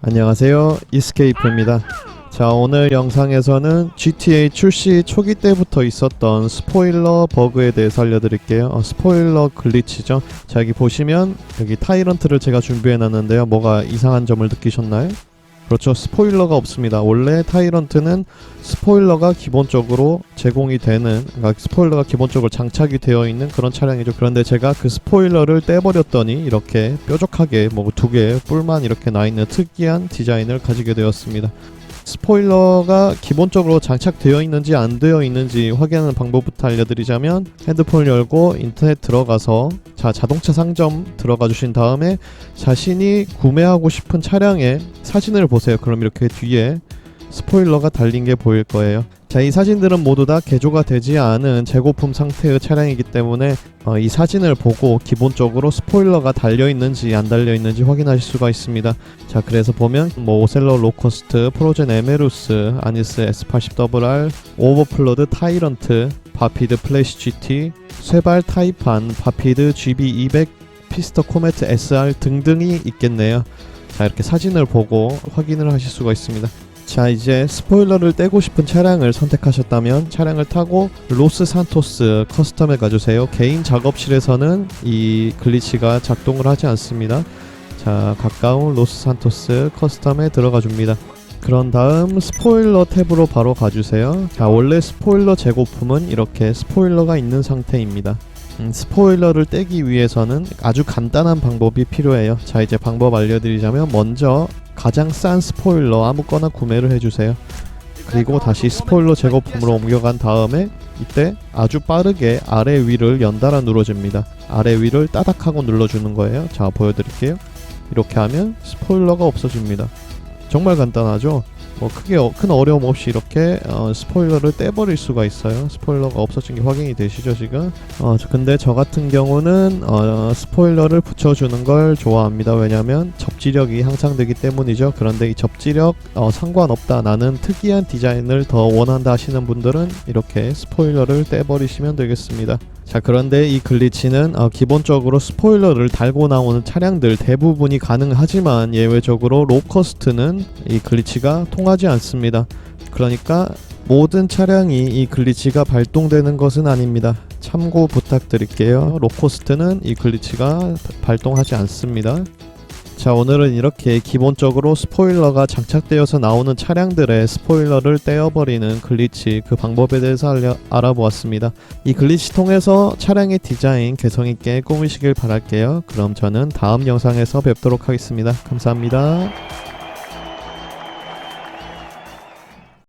안녕하세요. 이스케이프입니다. 자 오늘 영상에서는 GTA 출시 초기 때부터 있었던 스포일러 버그에 대해서 알려드릴게요. 어, 스포일러 글리치죠? 자 여기 보시면 여기 타이런트를 제가 준비해 놨는데요. 뭐가 이상한 점을 느끼셨나요? 그렇죠. 스포일러가 없습니다. 원래 타이런트는 스포일러가 기본적으로 제공이 되는 그러니까 스포일러가 기본적으로 장착이 되어 있는 그런 차량이죠. 그런데 제가 그 스포일러를 떼버렸더니 이렇게 뾰족하게 뭐 두 개의 뿔만 이렇게 나 있는 특이한 디자인을 가지게 되었습니다 스포일러가 기본적으로 장착되어 있는지 안 되어 있는지 확인하는 방법부터 알려드리자면 핸드폰을 열고 인터넷 들어가서 자 자동차 상점 들어가 주신 다음에 자신이 구매하고 싶은 차량의 사진을 보세요. 그럼 이렇게 뒤에 스포일러가 달린 게 보일 거예요. 자, 이 사진들은 모두 다 개조가 되지 않은 재고품 상태의 차량이기 때문에 어, 이 사진을 보고 기본적으로 스포일러가 달려 있는지 안 달려 있는지 확인하실 수가 있습니다. 자, 그래서 보면 뭐 오셀러 로커스트, 프로젠 에메루스, 아니스 S80WR, 오버플러드 타이런트, 바피드 플래시 GT, 쇠발 타이판, 바피드 GB200, 피스터 코메트 SR 등등이 있겠네요. 자, 이렇게 사진을 보고 확인을 하실 수가 있습니다. 자 이제 스포일러를 떼고 싶은 차량을 선택하셨다면 차량을 타고 로스 산토스 커스텀에 가주세요. 개인 작업실에서는 이 글리치가 작동을 하지 않습니다. 자 가까운 로스 산토스 커스텀에 들어가 줍니다. 그런 다음 스포일러 탭으로 바로 가주세요. 자 원래 스포일러 재고품은 이렇게 스포일러가 있는 상태입니다. 음, 스포일러를 떼기 위해서는 아주 간단한 방법이 필요해요. 자 이제 방법 알려드리자면 먼저 가장 싼 스포일러 아무거나 구매를 해주세요. 그리고 다시 스포일러 제거품으로 옮겨간 다음에 이때 아주 빠르게 아래 위를 연달아 눌러줍니다. 아래 위를 따닥하고 눌러주는 거예요. 자 보여드릴게요. 이렇게 하면 스포일러가 없어집니다. 정말 간단하죠? 뭐 크게 어, 큰 어려움 없이 이렇게 어, 스포일러를 떼버릴 수가 있어요. 스포일러가 없어진 게 확인이 되시죠 지금? 어, 저- 근데 저 같은 경우는 어, 스포일러를 붙여주는 걸 좋아합니다. 왜냐하면 접지력이 향상되기 때문이죠. 그런데 이 접지력 어, 상관없다. 나는 특이한 디자인을 더 원한다 하시는 분들은 이렇게 스포일러를 떼버리시면 되겠습니다. 자 그런데 이 글리치는 어, 기본적으로 스포일러를 달고 나오는 차량들 대부분이 가능하지만 예외적으로 로커스트는 이 글리치가 통하지 않습니다. 그러니까 모든 차량이 이 글리치가 발동되는 것은 아닙니다. 참고 부탁드릴게요. 로코스트는 이 글리치가 발동하지 않습니다. 자 오늘은 이렇게 기본적으로 스포일러가 장착되어서 나오는 차량들의 스포일러를 떼어버리는 글리치 그 방법에 대해서 알려, 알아보았습니다. 이 글리치 통해서 차량의 디자인 개성있게 꾸미시길 바랄게요. 그럼 저는 다음 영상에서 뵙도록 하겠습니다. 감사합니다.